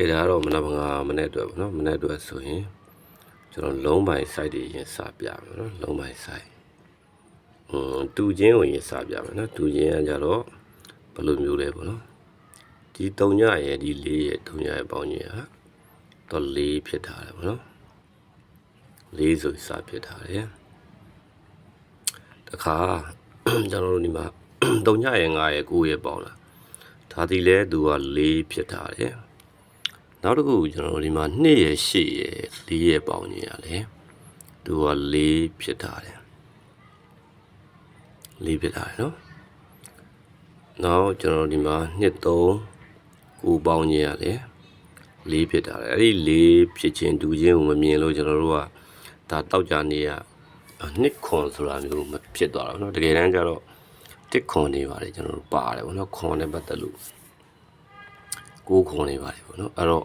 ကဲဒါကတော့မနက်ငါမနေ့အတွက်ပေါ့နော်မနေ့အတွက်ဆိုရင်ကျွန်တော်လုံးပိုင် site တွေရင်စပြမယ်နော်လုံးပိုင် site อืมတူချင်းကိုရင်စပြမယ်နော်တူချင်းကကြတော့ဘယ်လိုမျိုးလဲပေါ့နော်ဒီ3ညရဲ့ဒီ4ရဲ့3ညရဲ့ပေါင်းချင်းဟာတော့4ဖြစ်ထားတယ်ပေါ့နော်4ဆိုစဖြစ်ထားတယ်တခါကျွန်တော်တို့ဒီမှာ3ညရဲ့5ရဲ့9ရဲ့ပေါင်းလာဒါဒီလဲသူက4ဖြစ်ထားတယ် နောက်တစ်ခုကျွန်တော်တို့ဒီမှာ2ရဲ့8ရဲ့4ရဲ့ပေါင်းကြီးရတယ်သူက4ဖြစ်ထားတယ်4ဖြစ်ထားတယ်နော်နောက်ကျွန်တော်တို့ဒီမှာ2 3ကိုပေါင်းကြီးရတယ်4ဖြစ်ထားတယ်အဲ့ဒီ4ဖြစ်ခြင်းဒူခြင်းကိုမမြင်လို့ကျွန်တော်တို့ကဒါတောက်ကြနေရနှစ်ခွန်ဆိုတာမျိုးမဖြစ်သွားတော့เนาะတကယ်တမ်းကျတော့တစ်ခွန်နေပါတယ်ကျွန်တော်တို့ပါတယ်ဗောနော်ခွန်နဲ့ပတ်သက်လို့ ကိုးခွန်နေပါတယ်ပေါ့နော်အဲ့တော့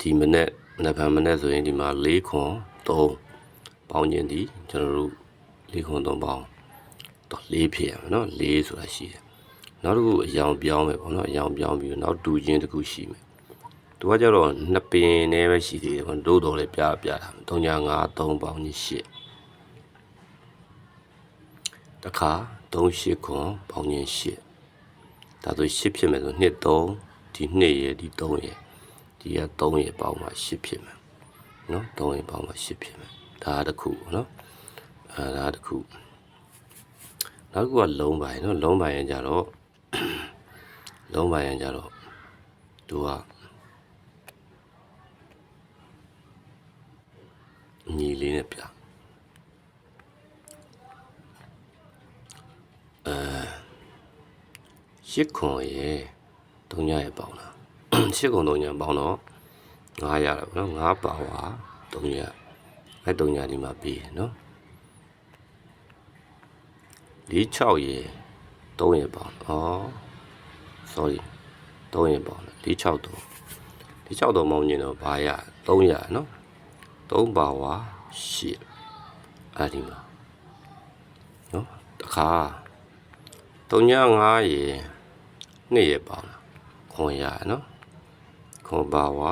ဒီမနေ့မနေ့ကမနေ့ဆိုရင်ဒီမှာ၄ခွန်3ပေါင်းခြင်းဒီကျွန်တော်တို့၄ခွန်3ပေါင်းတော့၄ဖြစ်ရမယ်နော်၄ဆိုတာရှိတယ်နောက်တစ်ခုအယောင်ပြောင်းမယ်ပေါ့နော်အယောင်ပြောင်းပြီးတော့နောက်တူခြင်းတစ်ခုရှိမယ်သူကကြတော့နှစ်ပင်နဲ့ပဲရှိသေးတယ်ပေါ့တို့တော်လည်းပြပြတာ3ညာ5 3ပေါင်းခြင်း8တခါ3 8ခွန်ပေါင်းခြင်း8ဒါဆို8ဖြစ်မယ်ဆို2 3 ဒီ2ရယ်ဒီ3ရယ်ဒီက3ရယ်ပေါင်းမှ8ဖြစ်မယ်နော်3ရယ်ပေါင်းမှ8ဖြစ်မယ်ဒါတစ်ခုပေါ့နော်အဲဒါတစ်ခုနောက်တစ်ခုကလုံးပိုင်နော်လုံးပိုင်ရင်ကြတော့လုံးပိုင်ရင်ကြတော့သူကညီလေးနဲ့ပြရှစ်ခွန်ရ ယ်၃ညရယ်ပေါင်းတာရှစ်ခွန်၃ညပေါင်းတော့900ရတယ်ဗောနော်9ပါဝါ3ညအဲ3ညဒီမှာပြီးရယ်နော်၄6ရယ်3ရယ်ပေါင်းဩ sorry 3ရယ်ပေါင်း၄6 3ဒီ6 3မောင်းရင်တော့ဘာရ300နော်3ပါဝါ8အဲဒီမှာနော်တခါ3ည9ရယ်2ရယ်ပေါင်းတာ ခွန်ရနော်ခွန်ပါဝါ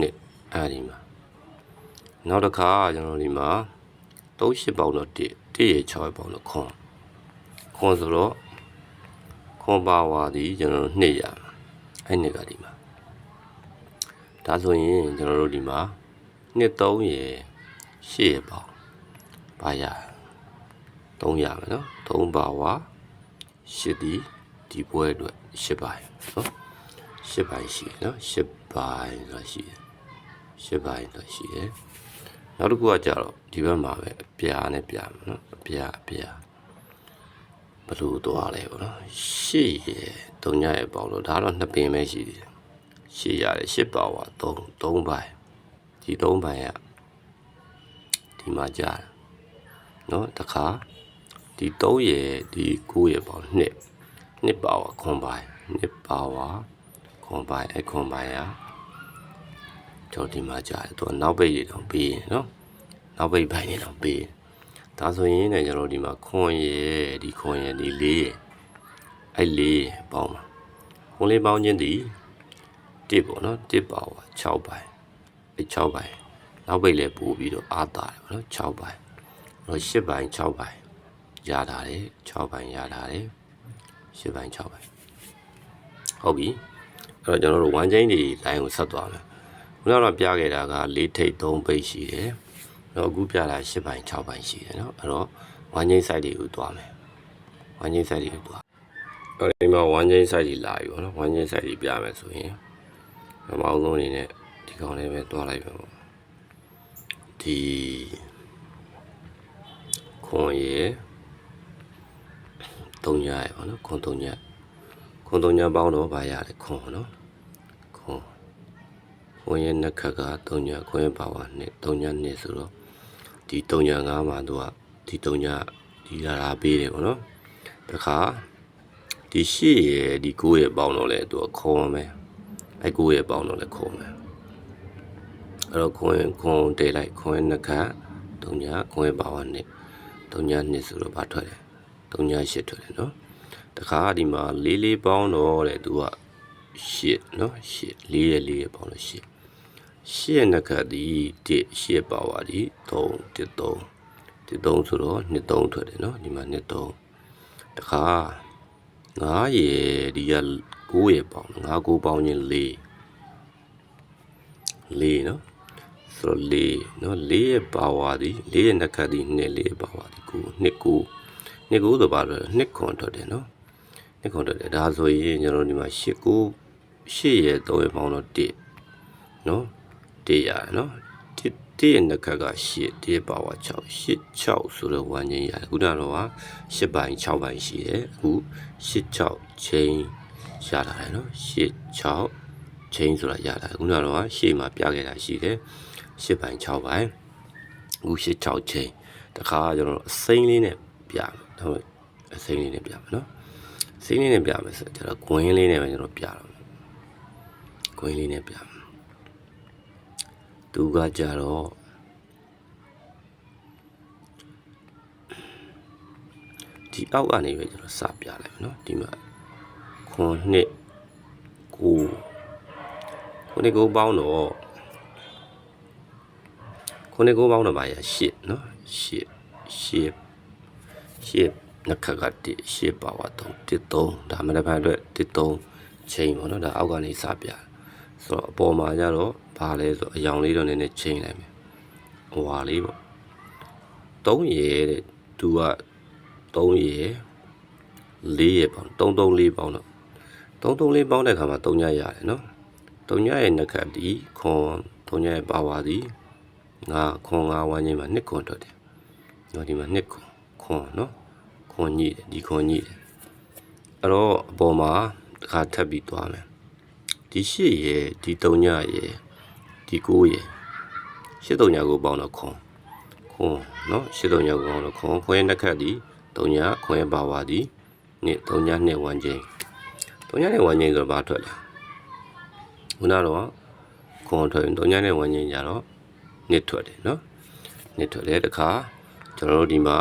2အဲဒီမှာနောက်တစ်ခါကျွန်တော်ဒီမှာ38ပေါင်းတော့1 1ရယ်6ရယ်ပေါင်းတော့ခွန်ခွန်ဆိုတော့ခွန်ပါဝါဒီကျွန်တော်တို့2ရအဲ့2ကဒီမှာဒါဆိုရင်ကျွန်တော်တို့ဒီမှာ2 3ရယ်8ရယ်ပေါင်းပါရ3ရမယ်နော်3ပါဝါ8ဒီ ဒီပွဲအတွက်8ပိုင်းနော်8ပိုင်းရှိတယ်နော်8ပိုင်းဆိုတာရှိတယ်8ပိုင်းဆိုတာရှိတယ်နောက်တစ်ခုကကြတော့ဒီဘက်မှာပဲအပြာနဲ့ပြမယ်နော်အပြာအပြာဘယ်လိုသွားလဲပေါ့နော်8ရယ်3ညရယ်ပေါင်းလို့ဒါတော့နှစ်ပင်ပဲရှိသေးတယ်8ရတယ်8ပါဝါ3 3ပိုင်းဒီ3ပိုင်းကဒီမှာကြားတယ်နော်တခါဒီ3ရယ်ဒီ9ရယ်ပေါင်း2 နှစ်ပါဝါခွန်ပိုင်းနှစ်ပါဝါခွန်ပိုင်းအခွန်ပိုင်းရကျွန်တော်ဒီမှာကြားတယ်သူကနောက်ပိတ်ရတော့ပြီးရင်နော်နောက်ပိတ်ပိုင်းနေတော့ပြီးဒါဆိုရင်လည်းကျွန်တော်ဒီမှာခွန်ရယ်ဒီခွန်ရယ်ဒီလေးရယ်အဲ့လေးရယ်ပေါင်းပါခွန်လေးပေါင်းခြင်းဒီတစ်ပေါ့နော်တစ်ပါဝါ6ပိုင်းအဲ့6ပိုင်းနောက်ပိတ်လည်းပို့ပြီးတော့အားတာတယ်ပေါ့နော်6ပိုင်းတော့10ပိုင်း6ပိုင်းရတာတယ်6ပိုင်းရတာတယ် 10ပိုင်း6ပိုင်းဟုတ်ပြီအဲ့တော့ကျွန်တော်တို့1 chain တွေ line ကိုဆက်သွားမယ်ခုနကတော့ပြခဲ့တာက၄ထိပ်3ပိတ်ရှိတယ်တော့အခုပြတာ10ပိုင်း6ပိုင်းရှိတယ်เนาะအဲ့တော့1 chain site တွေကိုသွားမယ်1 chain site တွေကိုသွားအဲ့ဒီမှာ1 chain site တွေလာပြီပေါ့နော်1 chain site တွေပြမယ်ဆိုရင်ပထမအောင်ဆုံးအနေနဲ့ဒီကောင်လေးပဲသွားလိုက်ပဲပေါ့ဒီခွန်ရယ် 3ညရယ်ပေါ့နော်ခွန်3ညခွန်3ညပေါင်းတော့ဗာရတယ်ခွန်နော်ခွန်ခွန်ရဲ့နှစ်ခက်က3ညခွန်ရဲ့ပါဝါနဲ့3ညနဲ့ဆိုတော့ဒီ3ည5မှာသူကဒီ3ညဒီလာလာပေးတယ်ပေါ့နော်တခါဒီရှေ့ရယ်ဒီ9ရယ်ပေါင်းတော့လဲသူကခွန်မယ်အဲ9ရယ်ပေါင်းတော့လဲခွန်မယ်အဲ့တော့ခွန်ခွန်တေးလိုက်ခွန်နှစ်ခက်3ညခွန်ရဲ့ပါဝါနဲ့3ည2ဆိုတော့ဗာထွက်တယ် 3ည8ထွက်တယ်နော်တခါဒီမှာလေးလေးပေါင်းတော့တဲ့သူက8နော်8 4ရဲ့4ရဲ့ပေါင်းလို့8 8ရဲ့နှစ်ခတ်ဒီ1 8ပါဝါဒီ3 1 3 1 3ဆိုတော့2 3ထွက်တယ်နော်ဒီမှာ2 3တခါ9ရဲ့ဒီက9ရဲ့ပေါင်း9 9ပေါင်းချင်း4 4နော်ဆိုတော့4နော်4ရဲ့ပါဝါဒီ4ရဲ့နှစ်ခတ်ဒီ2 4ရဲ့ပါဝါဒီ9 2 9 2 9ဆိုပါတော့2ခွန်ထွက်တယ်နော်2ခွန်ထွက်တယ်ဒါဆိုရင်ကျွန်တော်ဒီမှာ8 9 8ရဲ့3ရဲ့ပေါင်းတော့1နော်1ရတယ်နော်1 1ရဲ့နှစ်ခတ်က8 1ရဲ့ပါဝါ6 8 6ဆိုတော့ဝမ်းချင်းရတယ်ခုနကတော့8ပိုင်း6ပိုင်းရှိတယ်အခု8 6ချင်းရလာတယ်နော်8 6ချင်းဆိုတာရလာခုနကတော့ရှေ့မှာပြခဲ့တာရှိတယ်8ပိုင်း6ပိုင်းအခု8 6ချင်းတခါကျွန်တော်အစိမ့်လေးနဲ့ပြမယ် ဟုတ်အစိမ့်လေးနဲ့ပြမယ်နော်စိမ့်လေးနဲ့ပြမယ်ဆိုတော့ကျွန်တော်ဂွင်းလေးနဲ့ပဲကျွန်တော်ပြတော့မယ်ဂွင်းလေးနဲ့ပြမယ်သူကကြတော့ဒီအောက်ကနေပဲကျွန်တော်စပြလိုက်မယ်နော်ဒီမှာခွန်နှစ်ကိုခွန်နှစ်ကိုပေါင်းတော့ခွန်နှစ်ကိုပေါင်းတော့ပါရရှစ်နော်ရှစ်ရှစ် ရှစ်နှစ်ခါကတည်းရှစ်ပါဝါတော့တစ်သုံးဒါမှလည်းဖန်အတွက်တစ်သုံးချိန်ပေါ့နော်ဒါအောက်ကနေစပြဆိုတော့အပေါ်မှာကျတော့ဘာလဲဆိုအယောင်လေးတော့နည်းနည်းချိန်လိုက်မယ်ဟွာလေးပေါ့3ရေတဲ့သူက3ရေ4ရေပေါင်း3 3 4ပေါင်းတော့3 3 4ပေါင်းတဲ့ခါမှာ3ညရတယ်နော်3ညရဲ့နှစ်ခတ်ဒီခွန်3ညရဲ့ပါဝါဒီငါခွန်ငါဝမ်းချင်းမှာ2ခွန်ထွက်တယ်နော်ဒီမှာ2ခွန် ခွန်နော်ခွန်ညိတယ်ဒီခွန်ညိတယ်အဲ့တော့အပေါ်မှာတစ်ခါထပ်ပြီးသွားမယ်ဒီရှစ်ရဲ့ဒီ3ညရဲ့ဒီ9ရဲ့ရှစ်3ညကိုပေါင်းတော့ခွန်ခွန်နော်ရှစ်3ညကိုပေါင်းတော့ခွန်ခွန်ရဲ့နှစ်ခတ်ဒီ3ညခွန်ရဲ့ပါဝါဒီနှစ်3ညနှစ်ဝမ်းချင်း3ညနဲ့ဝမ်းချင်းဆိုတော့ဘာထွက်လဲခုနတော့ခွန်ထွက်ရင်3ညနဲ့ဝမ်းချင်းကြတော့နှစ်ထွက်တယ်နော်နှစ်ထွက်တယ်တခါကျွန်တော်တို့ဒီမှာ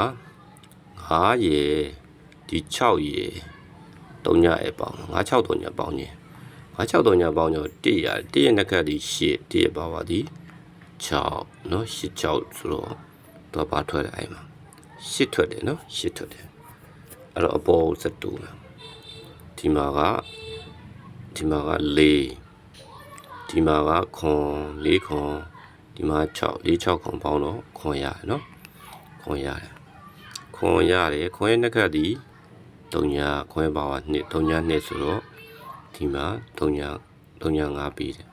9ရေဒီ6ရေ3ညရဲ့ပေါင်း9 6 3ညပေါင်းချင်း9 6 3ညပေါင်းတော့1ရ1ရဲ့နှစ်ခတ်ဒီ8 1ရဲ့ပါဝါဒီ6နော်8 6ဆိုတော့တော့ဘာထွက်လဲအဲ့မှာ8ထွက်တယ်နော်8ထွက်တယ်အဲ့တော့အပေါ်စက်တူမယ်ဒီမှာကဒီမှာက4ဒီမှာကခွန်4ခွန်ဒီမှာ6 4 6ခွန်ပေါင်းတော့ခွန်ရတယ်နော်ခွန်ရတယ် ခွန်ရတယ်ခွန်ရဲ့နှစ်ခတ်ဒီ3ညခွန်ရဲ့ပါဝါ2 3ည2ဆိုတော့ဒီမှာ3ည3ည5ပြီးတယ်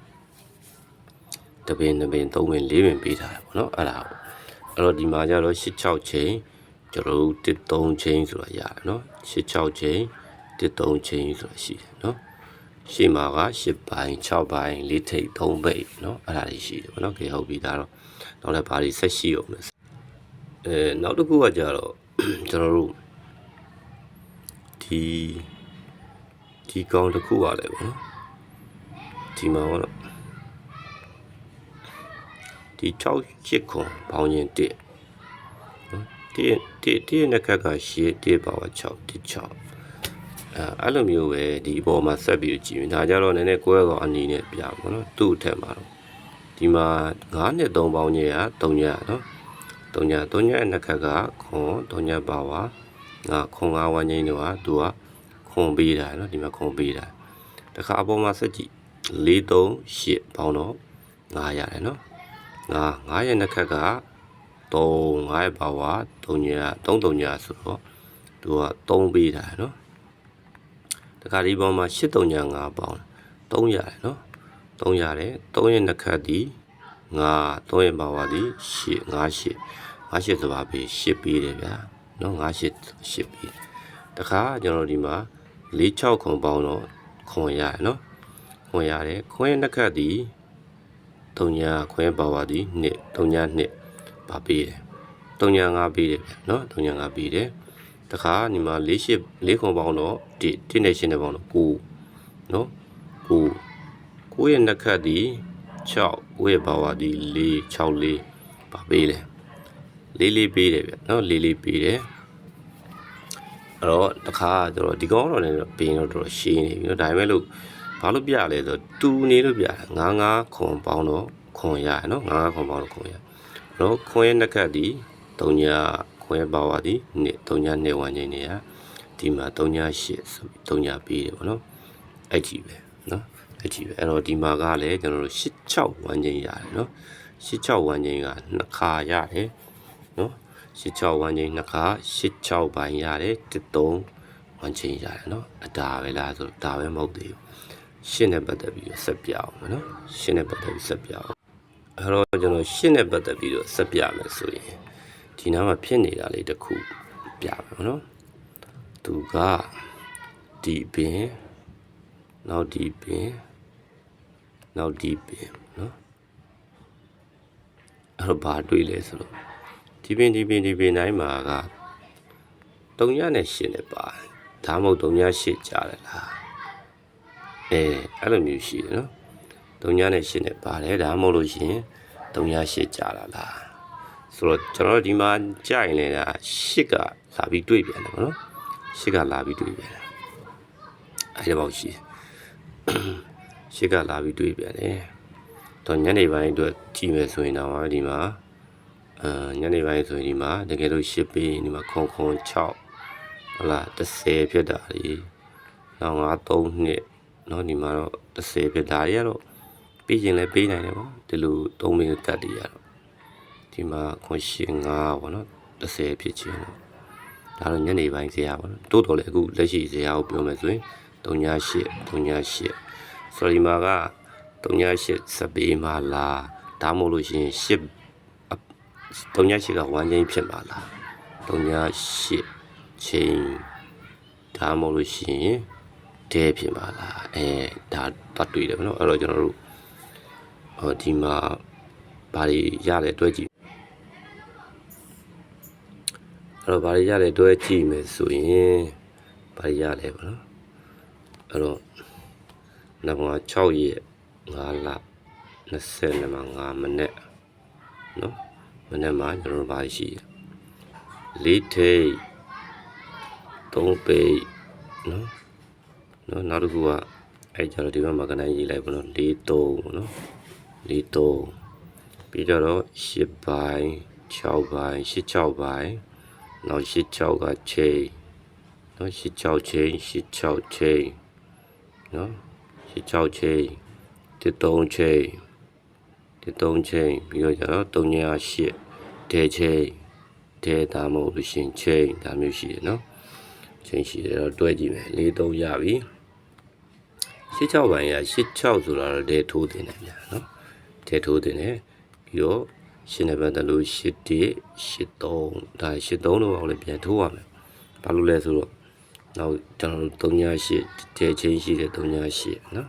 တပင်တပင်3ပင်4ပင်ပေးထားတယ်ပေါ့နော်အဲ့ဒါအဲ့တော့ဒီမှာကျတော့6 6ချိန်ကျွန်တော်တို့1 3ချိန်ဆိုတာရတယ်နော်6 6ချိန်1 3ချိန်ဆိုတာရှိတယ်နော်ရှေ့မှာက10ပိုင်း6ပိုင်း4ထိပ်3ပိတ်เนาะအဲ့ဒါတွေရှိတယ်ဗောနော်ခေဟုတ်ပြီဒါတော့နောက်လည်းဘာတွေဆက်ရှိအောင်လဲအဲနောက်တစ်ခုကကြတော့ ကျွန်တော်တို့ဒီဒီကောင်တစ်ခုကလည်းဗောနော်ဒီမှာဗောနော်ဒီ6 8ခွန်ပေါင်းရင်1နော်1 1 1နဲ့ခက်က8 1ပါဝါ6 1 6အဲအဲ့လိုမျိုးပဲဒီအပေါ်မှာဆက်ပြီးကြည့်ရင်ဒါကြတော့နည်းနည်းကွဲကောင်အနေနဲ့ပြပါတော့သူ့အထက်မှာတော့ဒီမှာ9နဲ့3ပေါင်းကြီးက3ညနော် 3ည3ညရဲ့နှစ်ခက်ကခွန်3ညပါဝါငါခွန်9ဝန်းကြီးတော့သူကခွန်ပေးတာနော်ဒီမှာခွန်ပေးတာတခါအပေါ်မှာဆက်ကြည့်4 3 8ပေါင်းတော့9ရတယ်နော်9 9ရဲ့နှစ်ခက်က3 9ရဲ့ပါဝါ3ည3 3ညဆိုတော့သူက3ပေးတာနော်တခါဒီပေါ်မှာ8395ပေါင်း300ရတယ်နော်300ရတယ်3ရဲ့နှစ်ခတ်ဒီငါ3ရဲ့ပါဝါဒီ8 58 58ဆိုပါပြီ8ပြီးတယ်ဗျာနော်58 8ပြီးတခါကျွန်တော်ဒီမှာ46ခုပေါင်းတော့ခွန်ရတယ်နော်ခွန်ရတယ်ခွန်ရဲ့နှစ်ခတ်ဒီ3ညာခွန်ရဲ့ပါဝါဒီ2 3ညာ2ပါပေးတယ်3ညာ5ပေးတယ်ဗျာနော်3ညာ5ပေးတယ်တခါညီမ၄ရှစ်၄ခုပေါင်းတော့1 1နဲ့8နဲ့ပေါင်းတော့9နော်9 9ရဲ့နှစ်ခတ်ဒီ6 9ရဲ့ဘာဝဒီ4 6 4ပါပေးတယ် လေးလေးပေးတယ်ဗျနော်လေးလေးပေးတယ်အဲ့တော့တခါကျတော့ဒီကောင်တော့လည်းပေးတော့တော်တော်ရှင်းနေပြီနော်ဒါပေမဲ့လို့ဘာလို့ပြလဲဆိုတော့တူနေလို့ပြတာငါးငါးခွန်ပေါင်းတော့ခွန်ရရနော်ငါးငါးခွန်ပေါင်းတော့ခွန်ရတော့ခွန်ရဲ့နှစ်ခတ်ဒီ3ညခွန်ရဲ့ပါဝါဒီနှစ်3ညနှစ်ဝန်းကျင်နေရဒီမှာ3ည8ဆိုပြီး3ညပေးတယ်ပေါ့နော်အဲ့ဒီပဲနော်အဲ့ဒီပဲအဲ့တော့ဒီမှာကလည်းကျွန်တော်တို့86ဝန်းကျင်ရတယ်နော်86ဝန်းကျင်ကနှစ်ခါရတယ်နော် 86ဝန်းကျင်နှစ်ခါ86ပိုင်းရတယ်13ဝန်းကျင်ရတယ်နော်အဒါပဲလားဆိုတော့ဒါပဲမဟုတ်သေးဘူးရှင်းနဲ့ပတ်သက်ပြီးတော့ဆက်ပြအောင်မယ်နော်ရှင်းနဲ့ပတ်သက်ပြီးဆက်ပြအောင်အဲ့တော့ကျွန်တော်ရှင်းနဲ့ပတ်သက်ပြီးတော့ဆက်ပြမယ်ဆိုရင်ဒီနားမှာဖြစ်နေတာလေးတစ်ခုပြမယ်နော်သူကဒီပင်နောက်ဒီပင်နောက်ဒီပင်နော်အဲ့တော့ဘာတွေ့လဲဆိုတော့ ဒီပင်ဒီပင်ဒီပင်တိုင်းမှာက3ညနဲ့ရှင်းနဲ့ပါဒါမှမဟုတ်3ညရှင်းကြတယ်လားအဲအဲ့လိုမျိုးရှိတယ်နော်တုံညာနဲ့ရှင်းနေပါတယ်ဒါမှမဟုတ်လို့ရှိရင်တုံညာရှစ်ကြာလာလားဆိုတော့ကျွန်တော်တို့ဒီမှာကြာရင်လည်းဒါရှစ်ကလာပြီးတွေ့ပြန်တယ်ဗောနော်ရှစ်ကလာပြီးတွေ့ပြန်တယ်အဲ့ဒါပေါ့ရှိတယ်ရှစ်ကလာပြီးတွေ့ပြန်တယ်တော့ညနေပိုင်းအတွက်ကြည့်မယ်ဆိုရင်တော့ဒီမှာ အာညနေပိုင်းဆိုရင်ဒီမှာတကယ်လို့ရှစ်ပေးဒီမှာခွန်ခွန်6ဟုတ်လား30ဖြစ်တာလေနောက်9 3နှစ် เนาะဒီမှာတော့30ဖြစ်ဒါတွေကတော့ပြီးရင်လည်းပေးနိုင်တယ်ပေါ့ဒီလို3မိနစ်ကတ်တွေရတော့ဒီမှာခွန်ရှင်5ပေါ့နော်30ဖြစ်ချင်းတော့ဒါတော့ညနေပိုင်းဇရာပေါ့နော်တိုးတော်လည်းအခုလက်ရှိဇရာကိုပြောမယ်ဆိုရင်38 38ဆိုတော့ဒီမှာက38စပေးမှာလားဒါမှမဟုတ်လို့ရှိရင်10 38က1ချင်းဖြစ်မှာလား38ချင်းဒါမှမဟုတ်လို့ရှိရင်တဲဖြစ်ပါလားအဲဒါပတ်တွေ့တယ်ဗောနော်အဲ့တော့ကျွန်တော်တို့ဟောဒီမှာဘာတွေရလဲတွဲကြည့်အဲ့တော့ဘာတွေရလဲတွဲကြည့်မယ်ဆိုရင်ဘာတွေရလဲဗောနော်အဲ့တော့နောက်မှာ6ရက်5လ20မှာ5မိနစ်နော် မိနစ်မှာကျွန်တော်တို့ဘာရှိလဲ၄ထိပ်၃ပိတ်နော်နော်နောက်တစ်ခုကအဲ့ကြတော့ဒီဘက်မှာကနိုင်ရေးလိုက်ပါတော့၄3ပေါ့နော်၄3ပြီးတော့10ပိုင်း6ပိုင်း16ပိုင်းနောက်16ကချိန်နော်16ချိန်16ချိန်နော်16ချိန်3ချိန် 3ချိန်ပြီးတော့ကျတော့3ည8တဲချိန်တဲဒါမဟုတ်လို့ရှင်ချိန်ဒါမျိုးရှိတယ်နော်ချိန်ရှိတယ်တော့တွဲကြည့်မယ်၄3ရပြီ86ပိုင်းက86ဆိုတာတော့ဒဲထိုးတင်တယ်ဗျာနော်ဒဲထိုးတင်တယ်ပြီးတော့ရှင်းနေပတ်တယ်လို့81 83ဒါ83တော့အောင်လည်းပြန်ထိုးရမယ်ဘာလို့လဲဆိုတော့နောက်ကျွန်တော်တို့38ဒဲချင်းရှိတယ်38နော်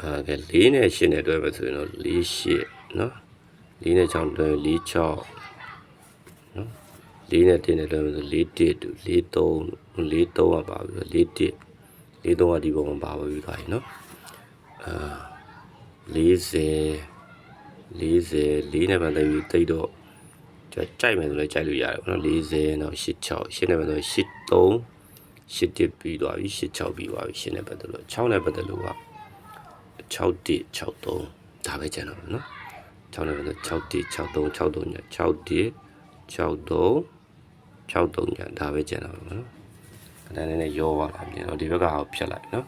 အဲက4နဲ့8နဲ့တွဲမယ်ဆိုရင်တော့48နော်4နဲ့6တွဲ46နော်4နဲ့1နဲ့တွဲမယ်ဆို41တူ43 43ကပါပြီ41လေးသုံးကဒီပုံမှာပါပါပြီခါကြီးနော်အာ40 40လေးနဲ့ပတ်သက်ပြီးတိတ်တော့ကြိုက်မယ်ဆိုလည်းကြိုက်လို့ရတယ်ပေါ့နော်40နောက်86 8နဲ့ပတ်သက်83 81ပြီးသွားပြီ86ပြီးသွားပြီ8နဲ့ပတ်သက်လို့6နဲ့ပတ် သက်လို့က61 63ဒါပဲကျန်တော့မယ်နော်6နဲ့ပတ်သက်61 63 63ည61 63 63ညဒါပဲကျန်တော့မယ်နော်အဲ့ဒါနည်းနည်းရောသွားတာမြင်တော့ဒီဘက်ကအောင်ဖြတ်လိုက်နော်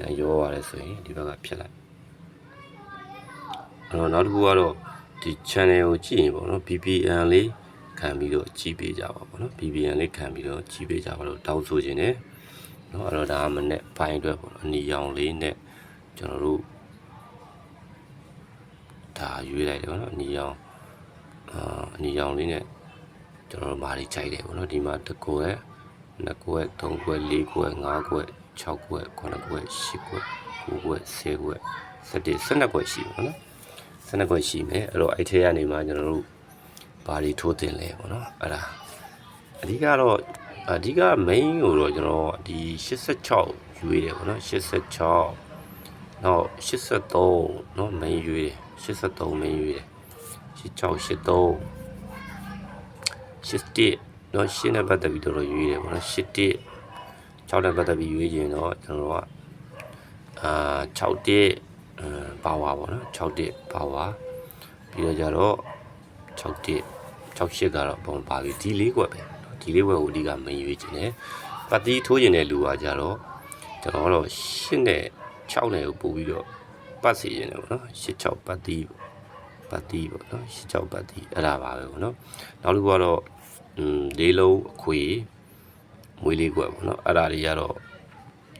အဲ့ရောသွားတယ်ဆိုရင်ဒီဘက်ကဖြတ်လိုက်အဲ့တော့နောက်တစ်ခုကတော့ဒီ channel ကိုကြည့်ရင်ပေါ့နော် VPN လေးခံပြီးတော့ကြည့်ပေးကြပါပေါ့နော် VPN လေးခံပြီးတော့ကြည့်ပေးကြပါလို့တောင်းဆိုခြင်းနဲ့နော်အဲ့တော့ဒါကမနဲ့ဘိုင်းအတွက်ပေါ့နော်အနီရောင်လေးနဲ့ ကျွန်တော်တို့ဒါရွေးလိုက်တယ်ပေါ့နော်အနီရောင်အာအနီရောင်လေးနဲ့ကျွန်တော်တို့မာလေးခြိုက်တယ်ပေါ့နော်ဒီမှာတကူရဲ့2ခွက်3ခွက်4ခွက်5ခွက်6ခွက်9ခွက်10ခွက်9ခွက်10ခွက်17 12ခွက်ရှိပါတော့12ခွက်ရှိမယ်အဲ့တော့အဲ့ထဲကနေမှကျွန်တော်တို့ဘာတွေထိုးတင်လဲပေါ့နော်အဲ့ဒါအဓိကတော့အဓိက main ကိုတော့ကျွန်တော်ဒီ86ရွေးတယ်ပေါ့နော်86 နောက်83နော်မင်းရွေး83မင်းရွေး86 83 81နော်ရှင်းနဲ့ပတ်သက်ပြီးတော့ရွေးတယ်ပေါ့နော်81 6နဲ့ပတ်သက်ပြီးရွေးရင်တော့ကျွန်တော်ကအာ61ပါဝါပေါ့နော်61ပါဝါပြီးတော့ကြတော့61 68ကတော့ပုံပါပြီဒီလေးကွက်ပဲဒီလေးကွက်ကိုအဓိကမင်းရွေးခြင်းတယ်ပတ်တီးထိုးခြင်းတဲ့လူကကြတော့ကျွန်တော်ကတော့ရှင်းတဲ့ 6နဲ့ကိုပို့ပြီးတော့ပတ်စီခြင်းတယ်ပေါ့နော်8 6ပတ်တီးပတ်တီးပေါ့နော်8 6ပတ်တီးအဲ့ဒါပါပဲပေါ့နော်နောက်တစ်ခုကတော့อืมလေးလုံးအခွေမွေးလေးကွက်ပေါ့နော်အဲ့ဒါတွေကတော့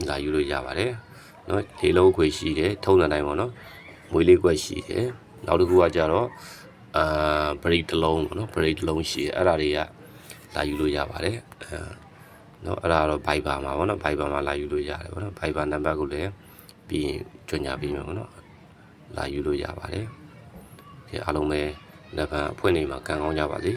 လာယူလို့ရပါတယ်နော်လေးလုံးအခွေရှိတယ်ထုံးတဲ့တိုင်းပေါ့နော်မွေးလေးကွက်ရှိတယ်နောက်တစ်ခုကကြတော့အာဘရိတ်တစ်လုံးပေါ့နော်ဘရိတ်တစ်လုံးရှိတယ်အဲ့ဒါတွေကလာယူလို့ရပါတယ်အဲနော်အဲ့ဒါကတော့ Viber မှာပေါ့နော် Viber မှာလာယူလို့ရတယ်ပေါ့နော် Viber နံပါတ်ကိုလည်း ပြီးရင်ကြွညာပေးမယ်ပေါ့နော်လာယူလို့ရပါတယ်ကဲအားလုံးပဲလက်ဖန်အဖွင့်နေမှာကံကောင်းကြပါစေ